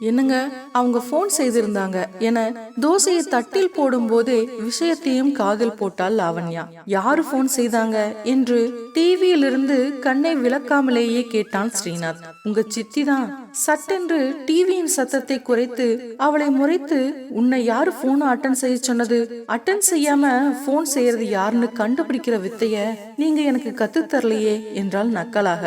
என்னங்க அவங்க ஃபோன் செய்திருந்தாங்க. என தோசையை தட்டில் போடும்போதே விஷயத்தையும் காதில் போட்டாள் லாவண்யா. யாரு ஃபோன் செய்தாங்க? என்று டிவியிலிருந்து கண்ணை விளக்காமலேயே கேட்டான் ஸ்ரீநாத். உங்க சித்தி தான். சட்டென்று டிவியின் சத்தத்தை குறைத்து அவளை முறைத்து உன்னை யாரு போன் அட்டன் செய்ய சொன்னது? அட்டன் செய்யாம போன் செய்யறது யாருன்னு கண்டுபிடிக்கிற வித்தைய நீங்க எனக்கு கத்து தரலையே என்றால் நக்கலாக.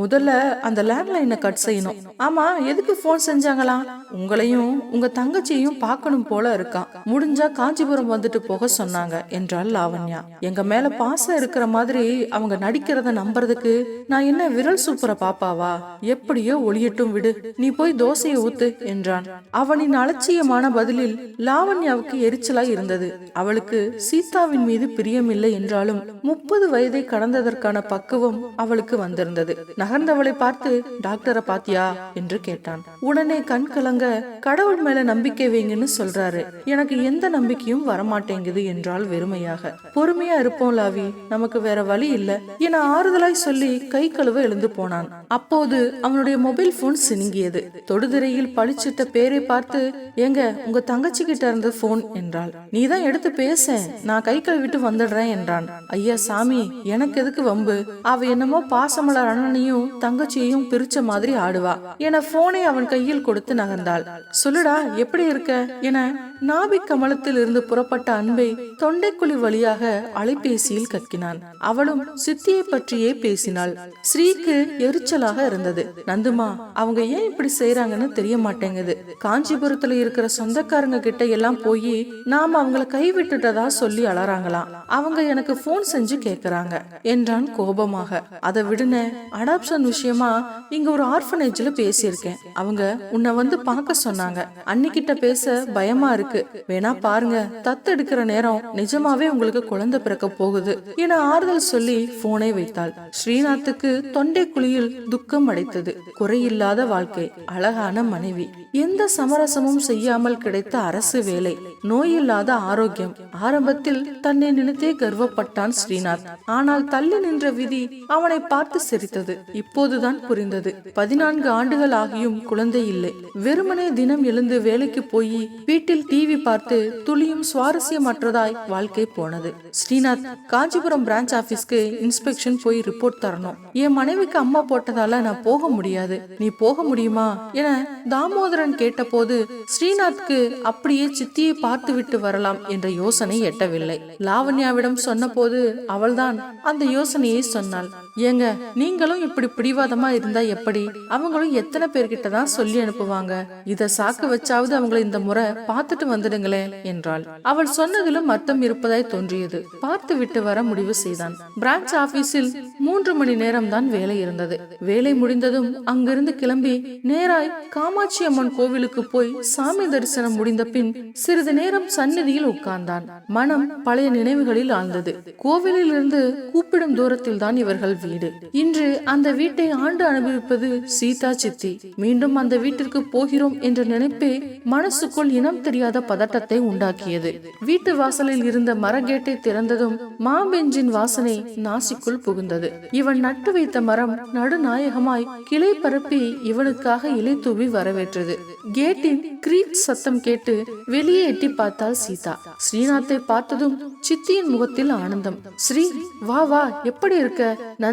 முதல்ல அந்த லேண்ட்லைனை கட் செய்யணும். ஆமா எதுக்கு ஃபோன் செஞ்சாங்களாம்? உங்களையும் உங்க தங்கச்சியையும் பார்க்கணும் போல இருக்கான் முடிஞ்சா காஞ்சிபுரம் வந்துட்டு போக சொன்னாங்க என்றாள் லாவண்யா. எங்க மேல பாசம் இருக்கிற மாதிரி அவங்க நடிக்கிறத நம்புறதுக்கு நான் என்ன விரல் சூப்பர பாப்பாவா? எப்படியோ ஒளியட்டும் விடு நீ போய் தோசையை ஊத்து என்றான். அவனின் அலட்சியமான பதிலில் லாவண்யாவுக்கு எரிச்சலாய் இருந்தது. அவளுக்கு சீதாவின் மீது பிரியமில்லை என்றாலும் முப்பது வயதை கடந்ததற்கான பக்குவம் அவளுக்கு வந்திருந்தது. நகர்ந்தவளை பார்த்து டாக்டரை பாத்தியா? என்று கேட்டான். உடனே கண் கலங்க கடவுள் மேல நம்பிக்கை வைங்கன்னு சொல்றாரு. எனக்கு எந்த நம்பிக்கையும் வரமாட்டேங்குது என்றால் வெறுமையாக. பொறுமையா இருப்போம் லாவி. நமக்கு வேற வழி இல்ல என ஆறுதலாய் சொல்லி கை கழுவ எழுந்து போனான். அப்போது அவனுடைய மொபைல் போன் சினுங்கியது. தொடுதிரையில் பளிச்சிட்ட பேரை பார்த்து ஏங்க உங்க தங்கச்சி கிட்ட இருந்த போன் என்றாள். நீதான் எடுத்து பேச. நான் கை கழுவிட்டு வந்துடுறேன் என்றான். ஐயா சாமி எனக்கு எதுக்கு வம்பு? அவ என்னமோ பாசமலர் அண்ணனையும் தங்கச்சியையும் பிரிச்ச மாதிரி ஆடுவா. என போனை அவன் கையில் கொடுத்து நகர்ந்தாள். சொல்லுடா எப்படி இருக்க? என நாபிக் கமலத்தில் இருந்து புறப்பட்ட அன்பை தொண்டைக்குழி வழியாக அலைபேசியில் கக்கினான் அவளும் சித்தியை பற்றியே பேசினாள். ஸ்ரீக்கு எரிச்சலாக இருந்தது. நந்துமா அவங்க ஏன் இப்படி செய்யறாங்கன்னு தெரிய மாட்டேங்குது காஞ்சிபுரத்துல இருக்கிற சொந்தக்காரங்க கிட்ட எல்லாம் போய் நாம அவங்கள கைவிட்டுட்டதா சொல்லி அலறாங்களாம். அவங்க எனக்கு போன் செஞ்சு கேக்குறாங்க என்றான் கோபமாக. அதை விடுன அடாப்ஷன் விஷயமா இங்க ஒரு ஆர்ஃபனேஜ்ல பேசியிருக்கேன். அவங்க உன்னை வந்து பார்க்க சொன்னாங்க. அன்னிக்கிட்ட பேச பயமா இருக்கு. வேணா பாருங்க தத்தெடுக்கிற நேரம் நிஜமாவே உங்களுக்கு குழந்தை பிறக்க போகுது என ஆறுதல் சொல்லி போனை வைத்தாள். ஸ்ரீநாத்துக்கு தொண்டை குழியில் துக்கம் அடைத்தது. குறையில்லாத வாழ்க்கை அழகான மனைவி. எந்த சமரசமும் செய்யாமல் கிடைத்த அரசு வேலை. நோயில்லாத ஆரோக்கியம். ஆரம்பத்தில் தன்னை நினைத்தே கர்வப்பட்டான் ஸ்ரீநாத். ஆனால் தள்ளி நின்ற விதி அவனை பார்த்து சிரித்தது. இப்போதுதான் புரிந்தது. பதினான்கு ஆண்டுகள் ஆகியும் குழந்தை இல்லை. வெறுமனே தினம் எழுந்து வேலைக்கு போய் வீட்டில் டிவி பார்த்து துளியும் சுவாரஸ்யமற்றதாய் வாழ்க்கை போனது. ஸ்ரீநாத் காஞ்சிபுரம் பிரான்ச் ஆபீஸ்க்கு இன்ஸ்பெக்ஷன் போய் ரிப்போர்ட் தரணும். என் மனைவிக்கு அம்மா போட்டதால நான் போக முடியாது. நீ போக முடியுமா? என தாமோதரன் கேட்டபோது ஸ்ரீநாத்க்கு அப்படியே சித்தியை பார்த்து விட்டு வரலாம் என்ற யோசனை எட்டவில்லை. லாவண்யாவிடம் சொன்னபோது அவள்தான் அந்த யோசனையை சொன்னாள். ஏங்க நீங்களும் இப்படி பிடிவாதமா இருந்தா எப்படி? அவங்களும் எத்தனை பேர்கிட்ட தான் சொல்லி அனுப்புவாங்க? இத சாக்கு வச்சாவது அவங்களை இந்த முறை பார்த்துட்டு வந்துடுங்களேன் என்றாள். அவள் சொன்னதிலும் அர்த்தம் இருப்பதாய் தோன்றியது. பார்த்து விட்டு வர முடிவு செய்தான். பிரான்ச் ஆபீஸில் மூன்று மணி நேரம் தான் வேலை இருந்தது. வேலை முடிந்ததும் அங்கிருந்து கிளம்பி நேராய் காமாட்சி அம்மன் கோவிலுக்கு போய் சாமி தரிசனம் முடிந்த பின் சிறிது நேரம் சந்நிதியில் உட்கார்ந்தான். மனம் பழைய நினைவுகளில் ஆழ்ந்தது. கோவிலில் இருந்து கூப்பிடும் தூரத்தில் தான் இவர்கள் வீடு. இன்று அந்த வீட்டை ஆண்டு அனுபவிப்பது சீதா சித்தி. மீண்டும் அந்த வீட்டிற்கு போகிறோம் என்ற நினைப்பே மனசுக்குள் இனம் தெரியாத பதட்டத்தை உண்டாக்கியது. வீட்டு வாசலில் இருந்த மரகேட்டை திறந்ததும் மாம்பெஞ்சின் வாசனை நாசிக்குள் புகுந்தது. இவன் நட்டு வைத்த மரம் நடுநாயகமாய் கிளை பரப்பி இவனுக்காக இலை தூவி வரவேற்றது. கேட்டின் கிரீட் சத்தம் கேட்டு வெளியே எட்டி பார்த்தாள் சீதா. ஸ்ரீநாத்தை பார்த்ததும் சித்தியின் முகத்தில் ஆனந்தம். ஸ்ரீ வா வா எப்படி இருக்க?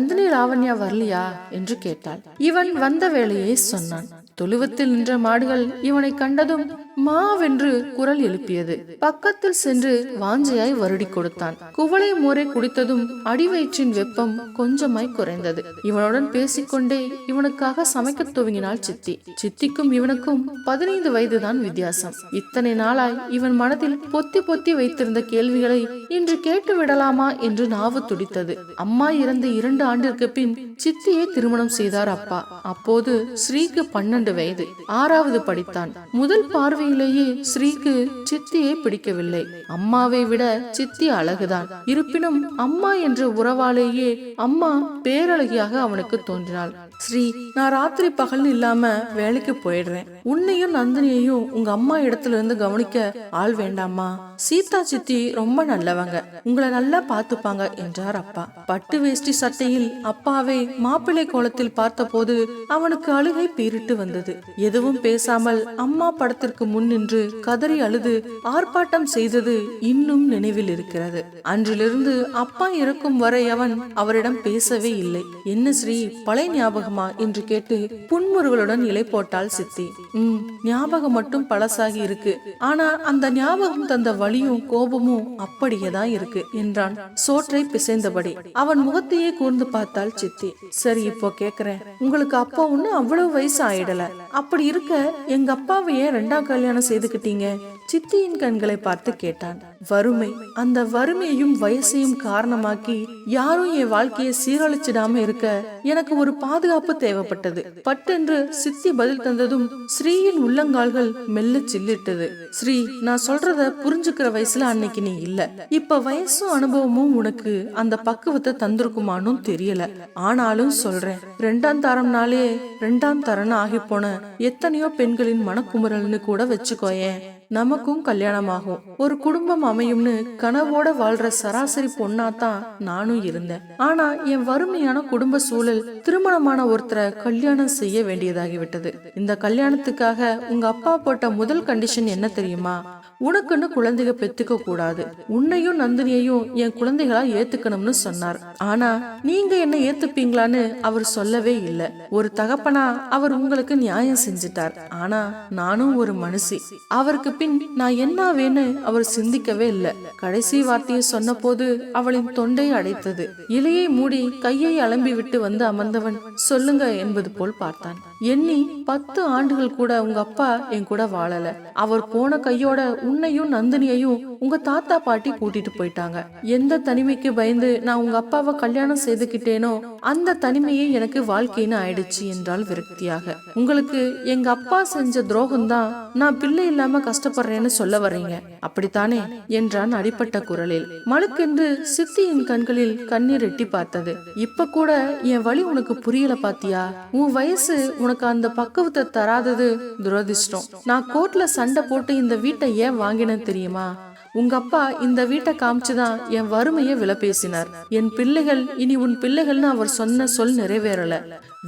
நந்தினி லாவண்யா வரலையா என்று கேட்டாள். இவன் வந்த வேலையை சொன்னான். தொழுவத்தில் நின்ற மாடுகள் இவனை கண்டதும் மாவென்று குரல் எழுப்பியது. பக்கத்தில் சென்று வாஞ்சையாய் வருடி கொடுத்தான். குவளை மோரை குடித்ததும் அடிவயிற்றின் வெப்பம் கொஞ்சமாய் குறைந்தது. இவனுடன் பேசிக்கொண்டே இவனுக்காக சமைக்க துவங்கினாள் சித்தி. சித்திக்கும் இவனுக்கும் பதினைந்து வயதுதான் வித்தியாசம். இத்தனை நாளாய் இவன் மனதில் பொத்தி பொத்தி வைத்திருந்த கேள்விகளை இன்று கேட்டு விடலாமா என்று நாவு துடித்தது. அம்மா இறந்த இரண்டு ஆண்டிற்கு பின் சித்தியை திருமணம் செய்தார் அப்பா. அப்போது ஸ்ரீக்கு பன்னெண்டு வயது. ஆறாவது படித்தான். முதல் பார்வை பார்வையிலேயே ஸ்ரீக்கு சித்தியே பிடிக்கவில்லை. அம்மாவை விட சித்தி அழகுதான். இருப்பினும் அம்மா என்ற உறவாலேயே அம்மா பேரழகியாக அவனுக்கு தோன்றினாள். ஸ்ரீ நான் ராத்திரி பகல் இல்லாம வேலைக்கு போயிடுறேன். உன்னையும் நந்தினியையும் உங்க அம்மா இடத்துல இருந்து கவனிக்க ஆள் வேண்டாமா? சீதா சித்தி ரொம்ப நல்லவங்க. உங்களை நல்லா பாத்துப்பாங்க என்றார் அப்பா. பட்டு வேஷ்டி சட்டையில் அப்பாவை மாப்பிள்ளை கோலத்தில் பார்த்தபோது அவனுக்கு அழுகை பீரிட்டு வந்தது. எதுவும் பேசாமல் அம்மா படத்திற்கு முன் நின்று கதறி அழுது ஆர்ப்பாட்டம் செய்தது இன்னும் நினைவில் இருக்கிறது. அன்றிலிருந்து அப்பா இருக்கும் வரை அவன் அவரிடம் பேசவே இல்லை. என்ன ஸ்ரீ பழைய ஞாபகமா? என்று கேட்டு புன்முறுவலுடன் இலை போட்டாள் சித்தி. உம் ஞாபகம் மட்டும் பழசாகி இருக்கு. ஆனா அந்த ஞாபகம் தந்த வலியும் கோபமும் அப்படியேதான் இருக்கு என்றான் சோற்றை பிசைந்தபடி. அவன் முகத்தையே கூர்ந்து பார்த்தாள் சித்தி. சரி இப்போ கேக்குறேன். உங்களுக்கு அப்பா ஒண்ணு அவ்வளவு வயசு ஆயிடல. அப்படி இருக்க எங்க அப்பாவையே ரெண்டாம் ரெண்டாம் கல்யாணம் செய்துக்கிட்டீங்க. சித்தியின் கண்களை பார்த்து கேட்டான். வறுமை. அந்த வறுமையையும் வயசையும் காரணமாக்கி யாரும் என் வாழ்க்கையை சீரழிச்சிடாம இருக்க எனக்கு ஒரு பாதுகாப்பு தேவைப்பட்டது. பட்டென்று சித்தி பதில் தந்ததும் ஸ்ரீயின் உள்ளங்கால்கள் மெல்ல சில்லிட்டது. ஸ்ரீ நான் சொல்றத புரிஞ்சுக்கிற வயசுல அன்னைக்கு நீ இல்ல. இப்ப வயசும் அனுபவமும் உனக்கு அந்த பக்குவத்தை தந்திருக்குமானும் தெரியல. ஆனாலும் சொல்றேன். ரெண்டாம் தரம்னாலே ரெண்டாம் தரம்னு ஆகி போன எத்தனையோ பெண்களின் மனக்குமுறல்னு கூட வச்சுக்கோயேன் நமக்கும் கல்யாணம் ஆகும் ஒரு குடும்பம் அமையும்னு கனவோட வாழ்ற சராசரி பொண்ணா தான் நானும் இருந்தேன். ஆனா என் வறுமையான குடும்ப சூழல் திருமணமான ஒருத்தரை கல்யாணம் செய்ய வேண்டியதாகிவிட்டது. இந்த கல்யாணத்துக்காக உங்க அப்பா போட்ட முதல் கண்டிஷன் என்ன தெரியுமா? உனக்குன்னு குழந்தைக பெத்துக்க கூடாது உன்னையும் நந்தினியையும் என் குழந்தைகளா ஏத்துக்கணும்னு சொன்னார். ஆனா நீங்க என்ன ஏத்துப்பீங்களான்னு அவர் சொல்லவே இல்லை. ஒரு தகப்பனா அவர் உங்களுக்கு நியாயம் செஞ்சிட்டார். ஆனா நானும் ஒரு மனுஷி. அவருக்கு பின் நான் என்ன வேணும் அவர் சிந்திக்கவே இல்லை. கடைசி வார்த்தையை சொன்ன போது அவளின் தொண்டை அடைத்தது. இலையை மூடி கையை அலம்பி விட்டு வந்து அமர்ந்தவன் சொல்லுங்க என்பது போல் பார்த்தான். எண்ணி பத்து ஆண்டுகள் கூட உங்க அப்பா என் கூட வாழல. அவர் போன கையோட உன்னையும் நந்தினியையும் உங்க தாத்தா பாட்டி கூட்டிட்டு போயிட்டாங்க. எந்த தனிமைக்கு பயந்து நான் உங்க அப்பாவை கல்யாணம் செய்துக்கிட்டேனோ அந்த தனிமையே எனக்கு வாழ்க்கைன்னு ஆயிடுச்சு என்றால் விரக்தியாக. உங்களுக்கு எங்க அப்பா செஞ்ச துரோகம் தான் நான் பிள்ளை இல்லாம கஷ்டப்படுறேன்னு சொல்ல வர்றீங்க. அப்படித்தானே? என்றான் அடிப்பட்ட குரலில். மழுக்கென்று சித்தியின் கண்களில் கண்ணீர் எட்டி பார்த்தது. இப்ப கூட என் வழி உனக்கு புரியல பாத்தியா? உன் வயசு உனக்கு அந்த பக்குவத்தை தராதது துரதிர்ஷ்டம். நான் கோர்ட்ல சண்டை போட்டு இந்த வீட்டை ஏன் வாங்கினேன் தெரியுமா? உங்க அப்பா இந்த வீட்டை காமிச்சுதான் என் வறுமையை விலை பேசினார் என் பிள்ளைகள் இனி உன் பிள்ளைகள்னு அவர் சொன்ன சொல் நிறைவேறல.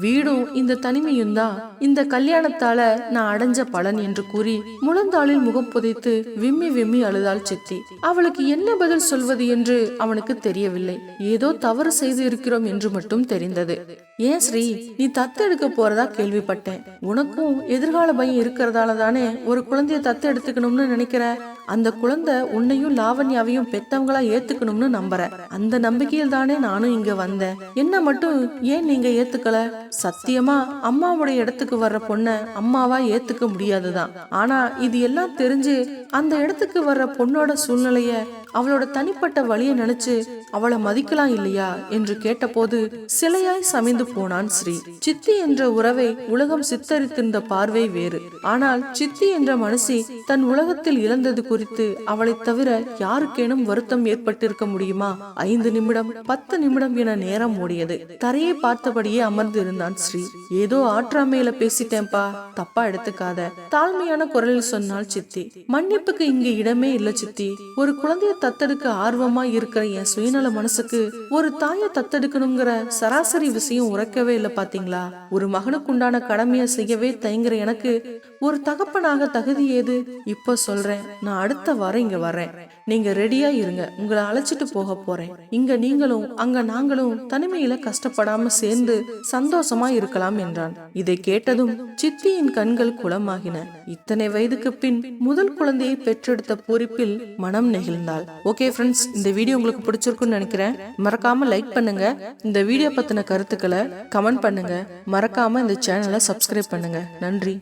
வீடும் இந்த தனிமையும் தான் இந்த கல்யாணத்தால நான் அடைஞ்ச பலன் என்று கூறி முழந்தாளில் முகம் புதைத்து விம்மி விம்மி அழுதாள் சித்தி. அவளுக்கு என்ன பதில் சொல்வது என்று அவனுக்கு தெரியவில்லை. ஏதோ தவறு செய்து இருக்கிறோம் என்று மட்டும் தெரிந்தது. ஏன் ஸ்ரீ நீ தத்தெடுக்க போறதா கேள்விப்பட்டேன். உனக்கும் எதிர்கால பயம் இருக்கிறதால தானே ஒரு குழந்தைய தத்து எடுத்துக்கணும்னு நினைக்கிற? அந்த குழந்தை உன்னையும் லாவண்யாவையும் பெத்தவங்களா ஏத்துக்கணும்னு நம்புற. அந்த நம்பிக்கையில் தானே நானும் இங்க வந்தேன். என்ன மட்டும் ஏன் நீங்க ஏத்துக்கல? சத்தியமா அம்மாவுடைய இடத்துக்கு வர்ற பொண்ணை அம்மாவா ஏத்துக்க முடியாதுதான். ஆனா இது எல்லாம் தெரிஞ்சு அந்த இடத்துக்கு வர்ற பொண்ணோட சூழ்நிலைய அவளோட தனிப்பட்ட வழியை நினைச்சு அவளை மதிக்கலாம் இல்லையா என்று கேட்டபோது சிலையாய் சமைந்து போனான் ஸ்ரீ. சித்தி என்ற உறவை உலகம் சித்தரித்திருந்த பார்வை வேறு. ஆனால் சித்தி என்ற மனசி தன் உலகத்தில் இழந்தது குறித்து அவளை தவிர யாருக்கேனும் வருத்தம் ஏற்பட்டிருக்க முடியுமா? ஐந்து நிமிடம் பத்து நிமிடம் என நேரம் ஓடியது. தரையை பார்த்தபடியே அமர்ந்து இருந்தான் ஸ்ரீ. ஏதோ ஆற்றாமையில பேசிட்டேன்பா தப்பா எடுத்துக்காத. தாழ்மையான குரலில் சொன்னாள் சித்தி. மன்னிப்புக்கு இங்கு இடமே இல்ல சித்தி. ஒரு குழந்தைய தத்தெடுக்க ஆர்வமா இருக்கிற என் சுயநல மனசுக்கு ஒரு தாயை தத்தெடுக்கணுங்கிற சராசரி விஷயம் உரைக்கவே இல்லை பாத்தீங்களா? ஒரு மகனுக்குண்டான கடமையை செய்யவே தயங்குற எனக்கு ஒரு தகப்பனாக தகுதி ஏது? இப்ப சொல்றேன் நான் அடுத்த வாரம் இங்க வரேன் நீங்க ரெடியா இருங்க. உங்களை அழைச்சிட்டு போக போறேன். இங்க நீங்களும் அங்க நாங்களும் தனிமையில கஷ்டப்படாம சேர்ந்து சந்தோஷமா இருக்கலாம் என்றான். இதை கேட்டதும் சித்தியின் கண்கள் குளமாகின. இத்தனை வயதுக்கு பின் முதல் குழந்தையை பெற்றெடுத்த பொறுப்பில் மனம் நெகிழ்ந்தாள். ஓகே ஃப்ரெண்ட்ஸ் இந்த வீடியோ உங்களுக்கு பிடிச்சிருக்குன்னு நினைக்கிறேன். மறக்காம லைக் பண்ணுங்க. இந்த வீடியோ பத்தின கருத்துக்களை கமெண்ட் பண்ணுங்க. மறக்காம இந்த சேனலை சப்ஸ்கிரைப் பண்ணுங்க. நன்றி.